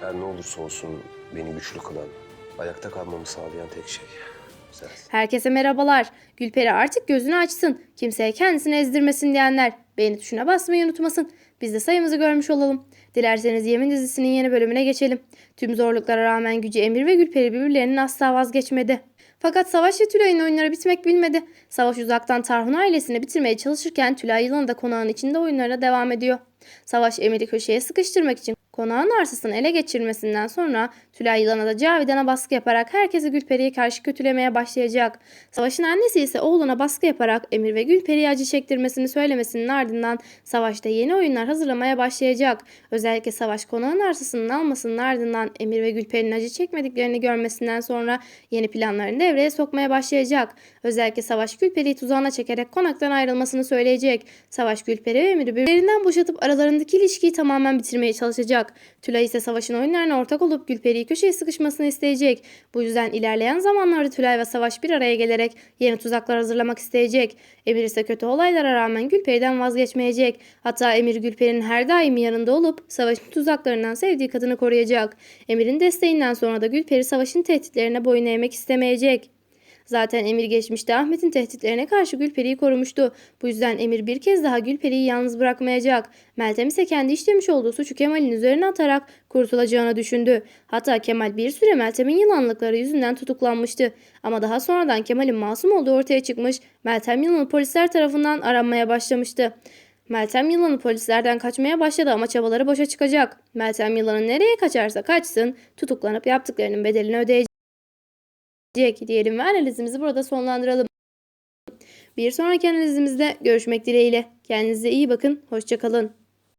Her ne olursa olsun beni güçlü kılan, ayakta kalmamı sağlayan tek şey. Sen. Herkese merhabalar. Gülperi artık gözünü açsın. Kimseye kendisini ezdirmesin diyenler. Beğeni tuşuna basmayı unutmasın. Biz de sayımızı görmüş olalım. Dilerseniz Yemin dizisinin yeni bölümüne geçelim. Tüm zorluklara rağmen gücü Emir ve Gülperi birbirlerinin asla vazgeçmedi. Fakat Savaş ve Tülay'ın oyunları bitmek bilmedi. Savaş uzaktan Tarhun ailesini bitirmeye çalışırken Tülay yılanı da konağın içinde oyunlarına devam ediyor. Savaş Emir'i köşeye sıkıştırmak için konağın arsasını ele geçirmesinden sonra Tülay yılana da Cavidan'a baskı yaparak herkesi Gülperi'ye karşı kötülemeye başlayacak. Savaş'ın annesi ise oğluna baskı yaparak Emir ve Gülperi'ye acı çektirmesini söylemesinin ardından Savaş'ta yeni oyunlar hazırlamaya başlayacak. Özellikle Savaş konağın arsasının almasının ardından Emir ve Gülperi'nin acı çekmediklerini görmesinden sonra yeni planlarını devreye sokmaya başlayacak. Özellikle Savaş Gülperi'yi tuzağına çekerek konaktan ayrılmasını söyleyecek. Savaş Gülperi ve Emir'i birbirinden boşatıp aralarındaki ilişkiyi tamamen bitirmeye çalışacak. Tülay ise Savaş'ın oyunlarına ortak olup Gülperi'yi köşeye sıkışmasını isteyecek. Bu yüzden ilerleyen zamanlarda Tülay ve Savaş bir araya gelerek yeni tuzaklar hazırlamak isteyecek. Emir ise kötü olaylara rağmen Gülperi'den vazgeçmeyecek. Hatta Emir Gülperi'nin her daim yanında olup Savaş'ın tuzaklarından sevdiği kadını koruyacak. Emir'in desteğinden sonra da Gülperi Savaş'ın tehditlerine boyun eğmek istemeyecek. Zaten Emir geçmişte Ahmet'in tehditlerine karşı Gülperi'yi korumuştu. Bu yüzden Emir bir kez daha Gülperi'yi yalnız bırakmayacak. Meltem ise kendi işlemiş olduğu suçu Kemal'in üzerine atarak kurtulacağını düşündü. Hatta Kemal bir süre Meltem'in yılanlıkları yüzünden tutuklanmıştı. Ama daha sonradan Kemal'in masum olduğu ortaya çıkmış, Meltem yılanı polisler tarafından aranmaya başlamıştı. Meltem yılanı polislerden kaçmaya başladı ama çabaları boşa çıkacak. Meltem yılanı nereye kaçarsa kaçsın tutuklanıp yaptıklarının bedelini ödeyecek diyelim ve analizimizi burada sonlandıralım. Bir sonraki analizimizde görüşmek dileğiyle. Kendinize iyi bakın. Hoşçakalın.